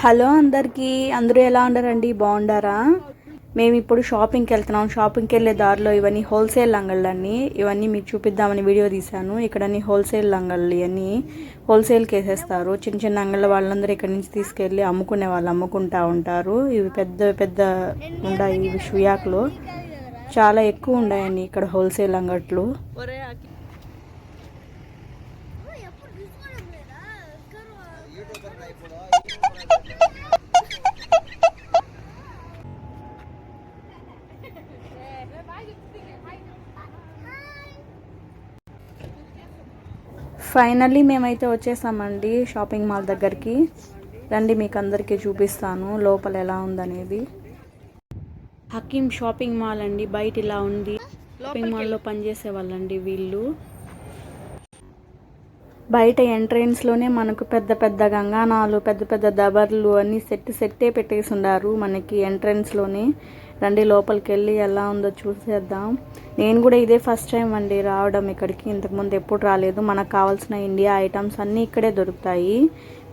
Hello అందరికీ. అందరూ ఎలా ఉన్నారండి? బాగుండారా? మేము ఇప్పుడు షాపింగ్కి వెళ్తున్నాం. షాపింగ్కి వెళ్ళే దారిలో ఇవన్నీ హోల్సేల్ లంగళ్ళన్నీ ఇవన్నీ మీకు చూపిద్దామని వీడియో తీశాను. ఇక్కడన్నీ హోల్సేల్ అంగళ్ళు ఇవన్నీ హోల్సేల్కి వేసేస్తారు చిన్న చిన్న అంగళ్ళ వాళ్ళందరూ ఇక్కడ నుంచి తీసుకెళ్ళి అమ్ముకునే వాళ్ళు అమ్ముకుంటా ఉంటారు. ఇవి పెద్ద పెద్ద ఉన్నాయి ఇవి షుయాక్లో. చాలా ఎక్కువ ఉన్నాయండి ఇక్కడ హోల్సేల్ అంగట్లు. ఫైనల్లీ మేమైతే వచ్చేసామండి షాపింగ్ మాల్ దగ్గరికి. రండి మీకు అందరికీ చూపిస్తాను లోపల ఎలా ఉందనేది. హకీం షాపింగ్ మాల్ అండి బయట ఇలా ఉంది. షాపింగ్ మాల్లో పనిచేసే వాళ్ళండి వీళ్ళు. బయట ఎంట్రన్స్లోనే మనకు పెద్ద పెద్ద గంగానాలు పెద్ద పెద్ద దబర్లు అన్నీ సెట్ సెట్టే పెట్టేసి ఉండారు మనకి ఎంట్రన్స్లోనే రండి లోపలికి వెళ్ళి ఎలా ఉందో చూసేద్దాం. నేను కూడా ఇదే ఫస్ట్ టైం అండి రావడం ఇక్కడికి. ఇంతకుముందు ఎప్పుడు రాలేదు. మనకు కావాల్సిన ఇండియా ఐటమ్స్ అన్నీ ఇక్కడే దొరుకుతాయి.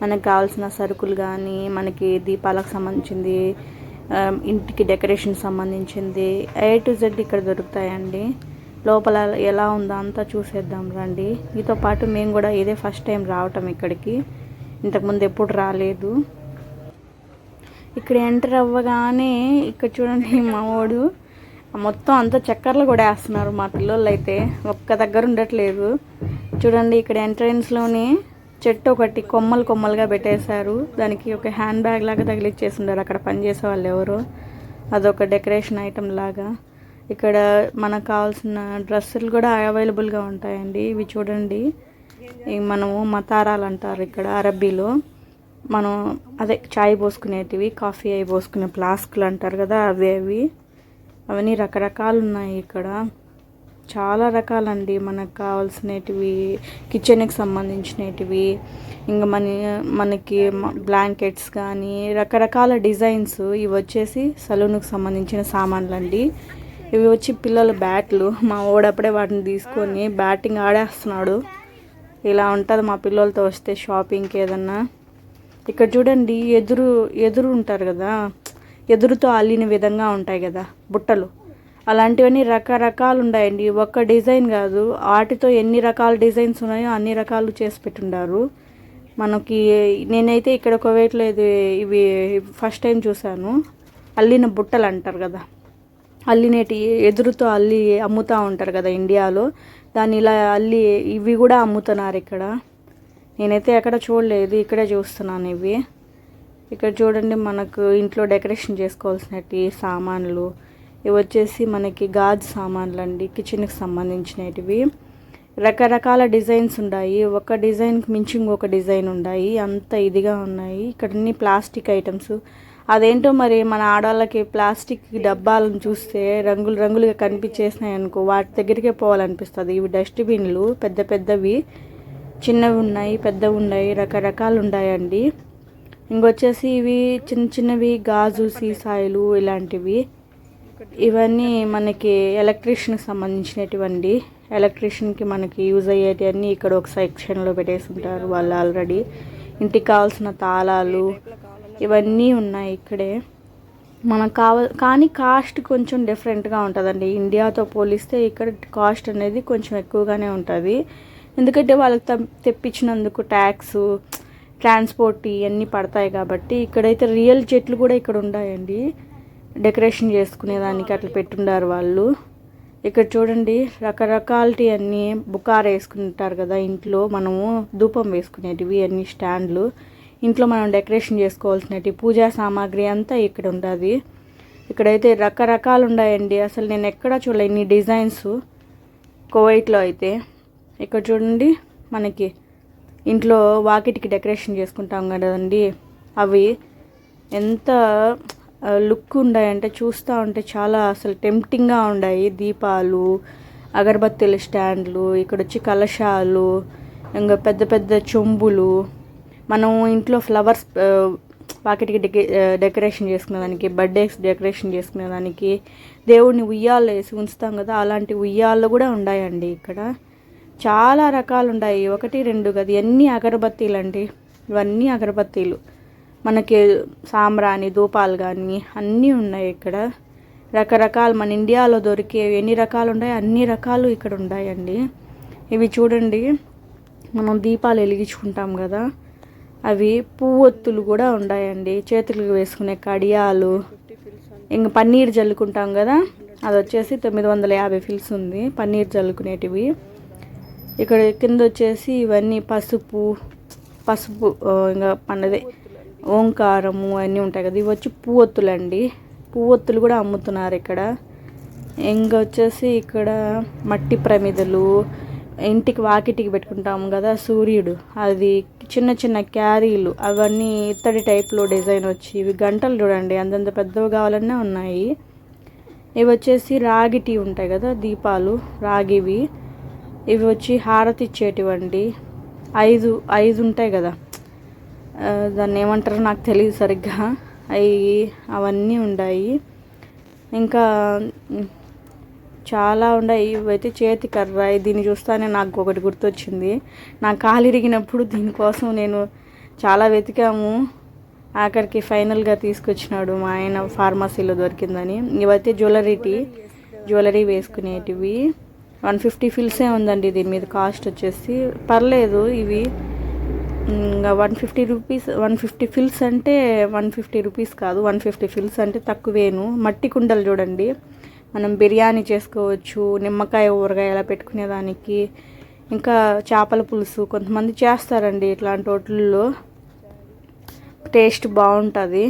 మనకు కావాల్సిన సరుకులు కానీ మనకి దీపాలకు సంబంధించింది ఇంటికి డెకరేషన్ సంబంధించింది ఏ టు జెడ్ ఇక్కడ దొరుకుతాయండి. లోపల ఎలా ఉందో అంతా చూసేద్దాం రండి. మీతో పాటు మేము కూడా ఇదే ఫస్ట్ టైం రావటం ఇక్కడికి. ఇంతకుముందు ఎప్పుడు రాలేదు. ఇక్కడ ఎంటర్ అవ్వగానే ఇక్కడ చూడండి మావాడు. మొత్తం అంతా చక్కర్లు కూడా వేస్తున్నారు మా పిల్లలు అయితే ఒక్క దగ్గర ఉండట్లేదు. చూడండి ఇక్కడ ఎంట్రన్స్లోనే చెట్టు ఒకటి కొమ్మలు కొమ్మలుగా పెట్టేశారు. దానికి ఒక హ్యాండ్ బ్యాగ్ లాగా తగిలిచ్చేసి ఉండారు అక్కడ పనిచేసే వాళ్ళు ఎవరో. అదొక డెకరేషన్ ఐటెం లాగా. ఇక్కడ మనకు కావాల్సిన డ్రెస్సులు కూడా అవైలబుల్గా ఉంటాయండి. ఇవి చూడండి. మనము మతారాలు అంటారు ఇక్కడ అరబ్బీలో. మనం అదే చాయ్ పోసుకునేటివి కాఫీ అవి పోసుకునే ఫ్లాస్కులు అంటారు కదా అవే అవి. అవన్నీ రకరకాలు ఉన్నాయి ఇక్కడ. చాలా రకాలండి మనకు కావాల్సినటివి కిచెన్కి సంబంధించినటివి. ఇంకా మన మనకి బ్లాంకెట్స్ కానీ రకరకాల డిజైన్స్ ఇవి వచ్చేసి సలూన్కి సంబంధించిన సామాన్లు అండి ఇవి వచ్చి పిల్లల బ్యాట్లు. మా ఓడప్పుడే వాటిని తీసుకొని బ్యాటింగ్ ఆడేస్తున్నాడు. ఇలా ఉంటుంది మా పిల్లలతో వస్తే షాపింగ్కి ఏదన్నా. ఇక్కడ చూడండి ఎదురు ఎదురు ఉంటారు కదా. ఎదురుతో అల్లిన విధంగా ఉంటాయి కదా బుట్టలు. అలాంటివన్నీ రకరకాలు ఉన్నాయండి ఒక్క డిజైన్ కాదు వాటితో ఎన్ని రకాల డిజైన్స్ ఉన్నాయో అన్ని రకాలు చేసి పెట్టుండారు. మనకి నేనైతే ఇక్కడ ఒక వేట్లో ఇది ఇవి ఫస్ట్ టైం చూశాను. అల్లిన బుట్టలు అంటారు కదా. అల్లినేటి ఎదురుతో అల్లి అమ్ముతూ ఉంటారు కదా ఇండియాలో. దాన్ని ఇలా అల్లి ఇవి కూడా అమ్ముతున్నారు ఇక్కడ. నేనైతే ఎక్కడ చూడలేదు ఇక్కడే చూస్తున్నాను ఇవి. ఇక్కడ చూడండి మనకు ఇంట్లో డెకరేషన్ చేసుకోవాల్సినవి సామాన్లు. ఇవి వచ్చేసి మనకి గాజు సామాన్లు అండి కిచెన్కి సంబంధించినవి రకరకాల డిజైన్స్ ఉన్నాయి. ఒక డిజైన్కి మించి ఇంకొక డిజైన్ ఉన్నాయి. అంత ఇదిగా ఉన్నాయి. ఇక్కడ అన్ని ప్లాస్టిక్ ఐటమ్స్ అదేంటో మరి మన ఆడవాళ్ళకి ప్లాస్టిక్ డబ్బాలను చూస్తే రంగులు రంగులుగా కనిపించేసినాయి అనుకో వాటి దగ్గరికే పోవాలనిపిస్తుంది. ఇవి డస్ట్బిన్లు పెద్ద పెద్దవి చిన్నవి ఉన్నాయి పెద్దవి ఉన్నాయి రకరకాలు ఉన్నాయండి ఇంకొచ్చేసి ఇవి చిన్న చిన్నవి గాజు సీసాయిలు ఇలాంటివి. ఇవన్నీ మనకి ఎలక్ట్రీషియన్కి సంబంధించినటువంటి ఎలక్ట్రీషియన్కి మనకి యూజ్ అయ్యేటివన్నీ ఇక్కడ ఒక సెక్షన్లో పెట్టేసి ఉంటారు వాళ్ళు ఆల్రెడీ. ఇంటికి కావాల్సిన తాళాలు ఇవన్నీ ఉన్నాయి ఇక్కడే. మనకు కావ కానీ కాస్ట్ కొంచెం డిఫరెంట్గా ఉంటుందండి. ఇండియాతో పోలిస్తే ఇక్కడ కాస్ట్ అనేది కొంచెం ఎక్కువగానే ఉంటుంది. ఎందుకంటే వాళ్ళకి తెప్పించినందుకు ట్యాక్స్ ట్రాన్స్పోర్ట్ ఇవన్నీ పడతాయి కాబట్టి ఇక్కడైతే రియల్ చెట్లు కూడా ఇక్కడ ఉన్నాయండి. డెకరేషన్ చేసుకునేదానికి అట్లా పెట్టుండారు వాళ్ళు. ఇక్కడ చూడండి రకరకాలటి అన్నీ బుకార్ వేసుకుంటారు కదా ఇంట్లో. మనము ధూపం వేసుకునేటివి అన్ని స్టాండ్లు. ఇంట్లో మనం డెకరేషన్ చేసుకోవాల్సినవి పూజా సామాగ్రి అంతా ఇక్కడ ఉంటుంది ఇక్కడైతే రకరకాలు ఉన్నాయండి అసలు నేను ఎక్కడా చూడలే ఇన్ని డిజైన్స్. కువైట్లో అయితే. ఇక్కడ చూడండి మనకి ఇంట్లో వాకిటికి డెకరేషన్ చేసుకుంటాం కదండి. అవి ఎంత లుక్ ఉన్నాయంటే చూస్తూ ఉంటే చాలా అసలు టెంప్టింగ్గా ఉన్నాయి దీపాలు అగరబత్తీల స్టాండ్లు ఇక్కడ వచ్చి కలశాలు ఇంకా పెద్ద పెద్ద చెంబులు మనం ఇంట్లో ఫ్లవర్స్ వాకిటికి డెక డెకరేషన్ చేసుకునేదానికి బర్త్డేస్ డెకరేషన్ చేసుకునేదానికి దేవుడిని ఉయ్యాలు వేసి ఉంచుతాం కదా అలాంటి ఉయ్యాలు కూడా ఉన్నాయండి ఇక్కడ. చాలా రకాలు ఉన్నాయి ఒకటి రెండు కదా ఎన్ని అగరబత్తీలు అండి ఇవన్నీ అగరబత్తీలు. మనకి సాంబ్రాణి ధూపాలు కానీ అన్నీ ఉన్నాయి ఇక్కడ. రకరకాలు మన ఇండియాలో దొరికే ఎన్ని రకాలు ఉన్నాయో అన్ని రకాలు ఇక్కడ ఉన్నాయండి ఇవి చూడండి. మనం దీపాలు వెలిగించుకుంటాం కదా. అవి పువ్వొత్తులు కూడా ఉన్నాయండి చేతులకు వేసుకునే కడియాలు. ఇంక పన్నీర్ జల్లుకుంటాం కదా అది వచ్చేసి తొమ్మిది వందల యాభై ఫిల్స్ ఉంది. పన్నీర్ జల్లుకునేటివి. ఇక్కడ కింద వచ్చేసి ఇవన్నీ పసుపు పసుపు ఇంకా పన్నదే ఓంకారము అన్నీ ఉంటాయి కదా ఇవి వచ్చి పువ్వొత్తులు అండి పువ్వొత్తులు కూడా అమ్ముతున్నారు ఇక్కడ. ఇంకా వచ్చేసి ఇక్కడ మట్టి ప్రమిదలు ఇంటికి వాకిటికి పెట్టుకుంటాము కదా సూర్యుడు. అది చిన్న చిన్న క్యారీలు అవన్నీ ఇత్తడి టైప్లో డిజైన్ వచ్చి ఇవి గంటలు చూడండి అంతంత పెద్దవి కావాలన్నా ఉన్నాయి. ఇవి వచ్చేసి రాగిటి ఉంటాయి కదా దీపాలు రాగివి. ఇవి వచ్చి హారతి ఇచ్చేటివండి. ఐదు ఐదు ఉంటాయి కదా. దాన్ని ఏమంటారో నాకు తెలియదు సరిగ్గా. అవి అవన్నీ ఉన్నాయి ఇంకా చాలా ఉన్నాయి ఇవైతే చేతి కర్ర దీన్ని చూస్తానే నాకు ఒకటి గుర్తొచ్చింది. నా కాలు ఇరిగినప్పుడు దీనికోసం నేను చాలా వెతికాము. ఆఖరికి ఫైనల్గా తీసుకొచ్చినాడు మా ఆయన ఫార్మసీలో దొరికిందని. ఇవైతే జ్యువెలరీటి జ్యువెలరీ వేసుకునేటివి. వన్ ఫిఫ్టీ ఫిల్సే ఉందండి దీని మీద కాస్ట్ వచ్చేసి. పర్లేదు ఇవి. ఇంకా one fifty rupees one fifty fils అంటే వన్ ఫిఫ్టీ రూపీస్ కాదు వన్ ఫిఫ్టీ ఫిల్స్ అంటే తక్కువేను. మట్టి కుండలు చూడండి. మనం బిర్యానీ చేసుకోవచ్చు నిమ్మకాయ ఊరగాయ ఎలా పెట్టుకునేదానికి. ఇంకా చేపల పులుసు కొంతమంది చేస్తారండి ఇట్లాంటి హోటల్లో. టేస్ట్ బాగుంటుంది.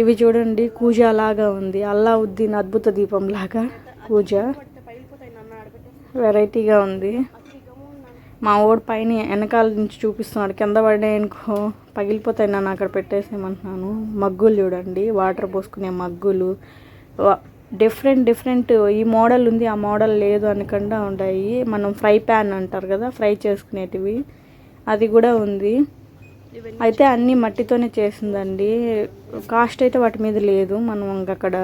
ఇవి చూడండి కూజ లాగా ఉంది. అల్లావుద్దీన్ అద్భుత దీపం లాగా కూజ. వెరైటీగా ఉంది. మా ఓడి పైన వెనకాల నుంచి చూపిస్తున్నాడు. కింద పడేయనుకో పగిలిపోతాయి నన్ను అక్కడ పెట్టేసేయమంటున్నాను. మగ్గులు చూడండి వాటర్ పోసుకునే మగ్గులు. డిఫరెంట్ డిఫరెంట్ ఈ మోడల్ ఉంది ఆ మోడల్ లేదు అనకుండా ఉన్నాయి మనం ఫ్రై ప్యాన్ అంటారు కదా ఫ్రై చేసుకునేటివి. అది కూడా ఉంది. అయితే అన్నీ మట్టితోనే చేసిందండి. కాస్ట్ అయితే వాటి మీద లేదు. మనం అక్కడ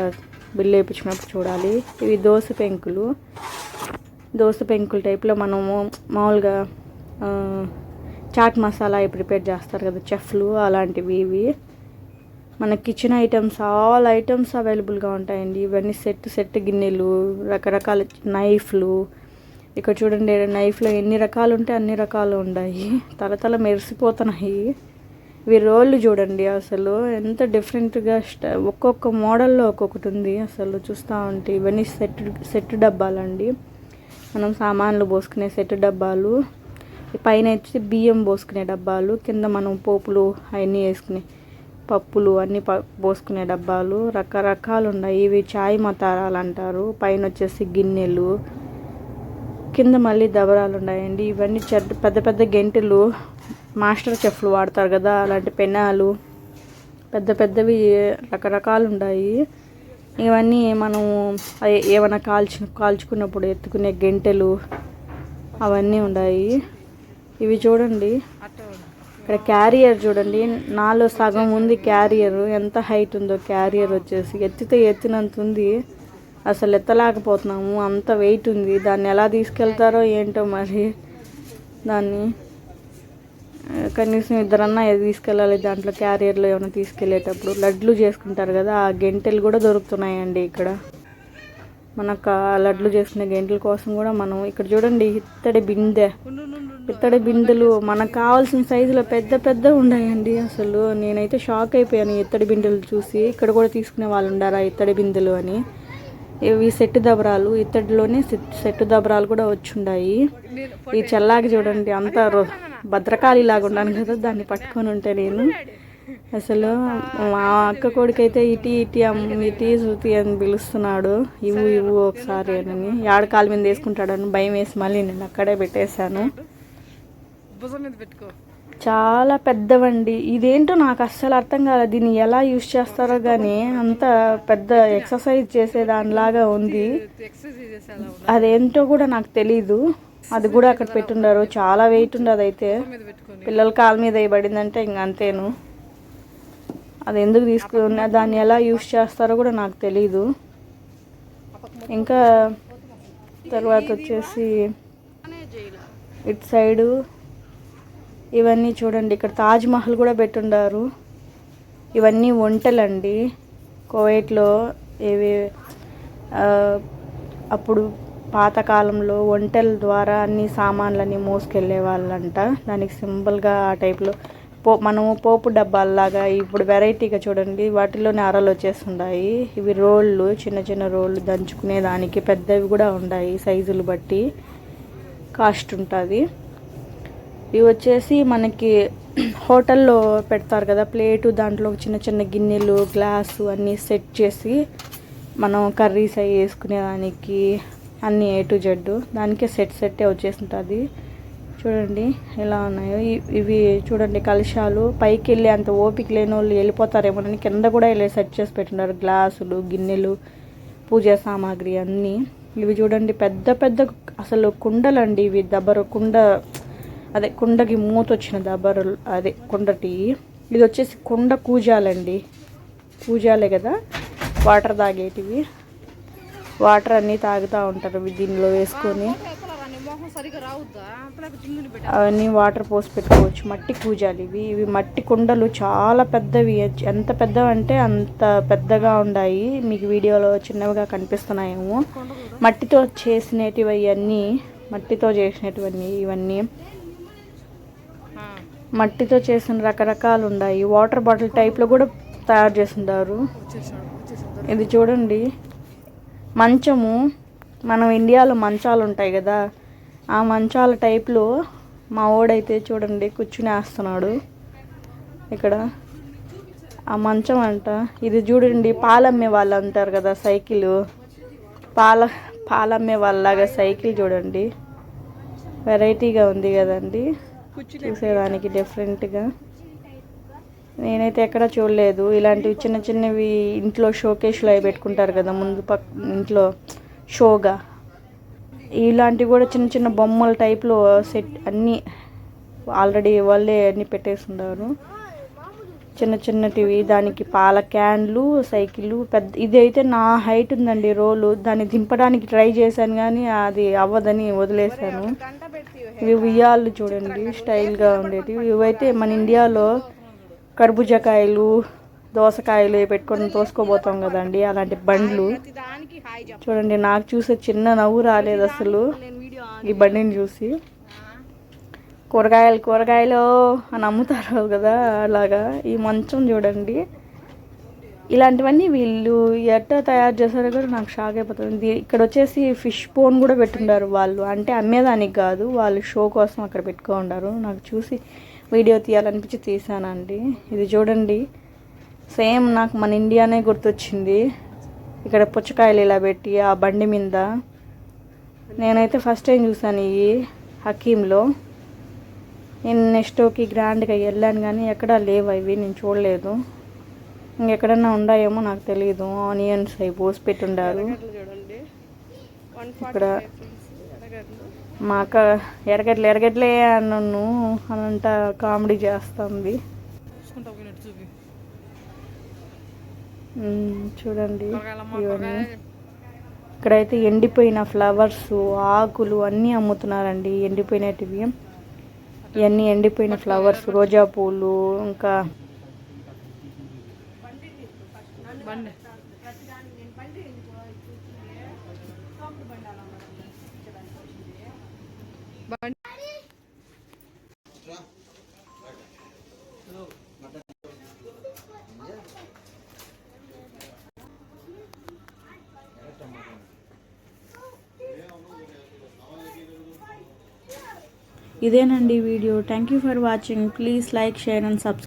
బిల్లు వేయించినప్పుడు చూడాలి. ఇవి దోశ పెంకులు. దోశ పెంకుల టైప్లో మనము మామూలుగా చాట్ మసాలా ప్రిపేర్ చేస్తారు కదా చెఫ్లు అలాంటివి ఇవి. మన కిచెన్ ఐటమ్స్ ఆల్ ఐటమ్స్ అవైలబుల్గా ఉంటాయండి. ఇవన్నీ సెట్ సెట్ గిన్నెలు రకరకాల నైఫ్లు ఇక్కడ చూడండి నైఫ్లో ఎన్ని రకాలు ఉంటే అన్ని రకాలు ఉన్నాయి తలతల మెరిసిపోతున్నాయి. ఇవి రోళ్ళు చూడండి అసలు. ఎంత డిఫరెంట్గా స్ట ఒక్కొక్క మోడల్లో ఒక్కొక్కటి ఉంది అసలు. చూస్తూ ఉంటే ఇవన్నీ సెట్ సెట్ డబ్బాలండి. మనం సామాన్లు పోసుకునే సెట్ డబ్బాలు. పైన వచ్చి బియ్యం పోసుకునే డబ్బాలు. కింద మనం పోపులు అవన్నీ వేసుకునే పప్పులు అన్నీ ప పోసుకునే డబ్బాలు. రకరకాలు ఉన్నాయి ఇవి చాయ్ మతారాలు అంటారు పైన వచ్చేసి గిన్నెలు. కింద మళ్ళీ దబరాలు ఉన్నాయండి ఇవన్నీ చెడ్డ పెద్ద పెద్ద గెంటెలు మాస్టర్ చెఫ్లు వాడతారు కదా అలాంటి పెనాలు. పెద్ద పెద్దవి రకరకాలు ఉన్నాయి ఇవన్నీ మనం ఏమైనా కాల్చు కాల్చుకున్నప్పుడు ఎత్తుకునే గెంటెలు అవన్నీ ఉన్నాయి. ఇవి చూడండి. ఇక్కడ క్యారియర్ చూడండి నాలో సగం ఉంది క్యారియర్. ఎంత హైట్ ఉందో క్యారియర్ వచ్చేసి. ఎత్తితే ఎత్తినంత ఉంది. అసలు ఎత్తలేకపోతున్నాము. అంత వెయిట్ ఉంది. దాన్ని ఎలా తీసుకెళ్తారో ఏంటో మరి దాన్ని. కనీసం ఇద్దరన్నా ఏది తీసుకెళ్ళాలి. దాంట్లో క్యారియర్లో ఏమైనా తీసుకెళ్ళేటప్పుడు లడ్లు చేసుకుంటారు కదా ఆ గెంటెలు కూడా దొరుకుతున్నాయండి ఇక్కడ. మనకు లడ్లు చేసుకునే గెంటెల కోసం కూడా మనం ఇక్కడ చూడండి ఇత్తడి బిందె. ఇత్తడి బిందెలు మనకు కావాల్సిన సైజులో పెద్ద పెద్ద ఉన్నాయండి అసలు. నేనైతే షాక్ అయిపోయాను ఇత్తడి బిందెలు చూసి. ఇక్కడ కూడా తీసుకునే వాళ్ళు ఉండారా ఇత్తడి బిందెలు అని. ఇవి సెట్టు దబరాలు. ఇత్తడిలోనే సెట్టు దబరాలు కూడా వచ్చుండాయి ఈ చల్లాకి చూడండి అంత భద్రకాళి లాగా ఉన్నాను కదా దాన్ని పట్టుకొని ఉంటే నేను. అసలు మా అక్క కొడుకైతే ఇటీ ఇటీ అమ్మ ఇటీ శృతి అని పిలుస్తున్నాడు. ఇవ్వు ఇవ్వు ఒకసారి అని. ఏడ కాలు మీద వేసుకుంటాడని భయం వేసి మళ్ళీ నేను అక్కడే పెట్టేశాను. చాలా పెద్దవండి. ఇదేంటో నాకు అస్సలు అర్థం కాలేదు దీన్ని ఎలా యూజ్ చేస్తారో కానీ అంత పెద్ద ఎక్సర్సైజ్ చేసే దానిలాగా ఉంది. అదేంటో కూడా నాకు తెలీదు. అది కూడా అక్కడ పెట్టుండారు. చాలా వెయిట్ మీద పెట్టుకొని. పిల్లల కాళ్ళ మీద వేయబడిందంటే ఇంక అంతేను. అది ఎందుకు తీసుకున్నా దాన్ని ఎలా యూస్ చేస్తారో కూడా నాకు తెలీదు. ఇంకా తర్వాత వచ్చేసి ఇటు సైడు ఇవన్నీ చూడండి ఇక్కడ తాజ్మహల్ కూడా పెట్టుండారు. ఇవన్నీ వంటలండి కోవైట్లో ఏవి అప్పుడు పాతకాలంలో ఒంటెల ద్వారా అన్ని సామాన్లన్నీ మోసుకెళ్ళే వాళ్ళంట. దానికి సింపుల్గా ఆ టైప్లో పో మనము పోపు డబ్బాల్లాగా ఇప్పుడు వెరైటీగా చూడండి వాటిలోనే అరలు వచ్చేస్తున్నాయి ఇవి రోళ్ళు చిన్న చిన్న రోళ్ళు దంచుకునే దానికి పెద్దవి కూడా ఉన్నాయి సైజులు బట్టి. కాస్ట్ ఉంటుంది. ఇవి వచ్చేసి మనకి హోటల్లో పెడతారు కదా ప్లేటు దాంట్లో చిన్న చిన్న గిన్నెలు గ్లాసు అన్నీ సెట్ చేసి మనం కర్రీస్ అవి వేసుకునేదానికి అన్నీ ఏ టు జెడ్ దానికే సెట్ సెట్టే వచ్చేసి ఉంటుంది చూడండి ఎలా ఉన్నాయో. ఇవి చూడండి కలశాలు. పైకి వెళ్ళి అంత ఓపిక లేని వాళ్ళు వెళ్ళిపోతారేమోనని కింద కూడా వెళ్ళి సెట్ చేసి పెట్టినారు గ్లాసులు గిన్నెలు పూజా సామాగ్రి అన్నీ. ఇవి చూడండి పెద్ద పెద్ద అసలు కుండలండి ఇవి. దబ్బరు కుండ అదే కుండకి మూత వచ్చిన దబ్బరు అదే కుండటి ఇది వచ్చేసి కుండ కూజాలండి. కూజాలే కదా. వాటర్ తాగేటివి. వాటర్ అన్నీ తాగుతూ ఉంటారు. దీనిలో వేసుకొని. అవన్నీ వాటర్ పోసి పెట్టుకోవచ్చు మట్టి కూజాలు ఇవి. ఇవి మట్టి కుండలు చాలా పెద్దవి. ఎంత పెద్దవి అంటే అంత పెద్దగా ఉన్నాయి మీకు వీడియోలో చిన్నవిగా కనిపిస్తున్నాయేమో. మట్టితో చేసినటివి అవన్నీ మట్టితో చేసినటువన్నీ ఇవన్నీ. మట్టితో చేసిన రకరకాలు ఉన్నాయి వాటర్ బాటిల్ టైప్లో కూడా తయారు వచ్చేసాడు ఇది చూడండి. మంచము మనం ఇండియాలో మంచాలు ఉంటాయి కదా ఆ మంచాల టైప్లో మా ఓడైతే చూడండి కూర్చుని వేస్తున్నాడు. ఇక్కడ ఆ మంచం అంట. ఇది చూడండి పాలమ్మే వాళ్ళు అంటారు కదా సైకిల్. పాల పాలమ్మే వాళ్ళలాగా సైకిల్ చూడండి. వెరైటీగా ఉంది కదండి. చూసేదానికి డిఫరెంట్గా. నేనైతే ఎక్కడ చూడలేదు. ఇలాంటివి చిన్న చిన్నవి ఇంట్లో షోకేష్లో అవి పెట్టుకుంటారు కదా ముందు పక్క ఇంట్లో షోగా. ఇలాంటివి కూడా చిన్న చిన్న బొమ్మల టైప్లో సెట్ అన్నీ ఆల్రెడీ వాళ్ళే అన్నీ పెట్టేస్తున్నారు చిన్న చిన్నటివి దానికి పాల క్యాన్లు సైకిళ్ళు పెద్ద ఇది అయితే నా హైట్ ఉందండి రోలు. దాన్ని దింపడానికి ట్రై చేశాను కానీ అది అవ్వదని వదిలేశాను. ఇవి ఉయ్యాలు చూడండి స్టైల్గా ఉండేవి ఇవైతే మన ఇండియాలో కర్బూజకాయలు దోసకాయలు పెట్టుకొని తోసుకోబోతాం కదండి అలాంటి బండ్లు. దానికి చూడండి నాకు చూసే చిన్న నవ్వు రాలేదు అసలు ఈ బండిని చూసి. కూరగాయలు కూరగాయలు అని అమ్ముతారు కదా అలాగా. ఈ మంచం చూడండి. ఇలాంటివన్నీ వీళ్ళు ఎట్లా తయారు చేశారో కూడా నాకు షాక్ అయిపోతుంది. ఇక్కడ వచ్చేసి ఫిష్ బోన్ కూడా పెట్టుండారు వాళ్ళు. అంటే అమ్మేదానికి కాదు వాళ్ళు షో కోసం అక్కడ పెట్టుకో పెట్టుకోండారు. నాకు చూసి వీడియో తీయాలనిపించి తీసానండి. ఇది చూడండి. సేమ్ నాకు మన ఇండియానే గుర్తొచ్చింది. ఇక్కడ పుచ్చకాయలు ఇలా పెట్టి ఆ బండి మీద నేనైతే ఫస్ట్ టైం చూసాను ఈ హకీంలో. నేను నెక్స్ట్కి గ్రాండ్గా వెళ్ళాను కానీ ఎక్కడా లేవు అవి నేను చూడలేదు. ఇంకెక్కడన్నా ఉన్నాయేమో నాకు తెలియదు ఆనియన్స్ అవి పోసి పెట్టుండారు. ఇక్కడ మా అక్క ఎరగడ్లు ఎరగడ్లే అన్నను అనంట కామెడీ చేస్తుంది. చూడండి. ఇవన్నీ ఇక్కడైతే ఎండిపోయిన ఫ్లవర్స్ ఆకులు అన్నీ అమ్ముతున్నారండి. ఎండిపోయినటివి. ఇవన్నీ ఎండిపోయిన ఫ్లవర్స్ రోజా పూలు ఇంకా బండి. ఇదేనండి video. Thank you for watching please like share and subscribe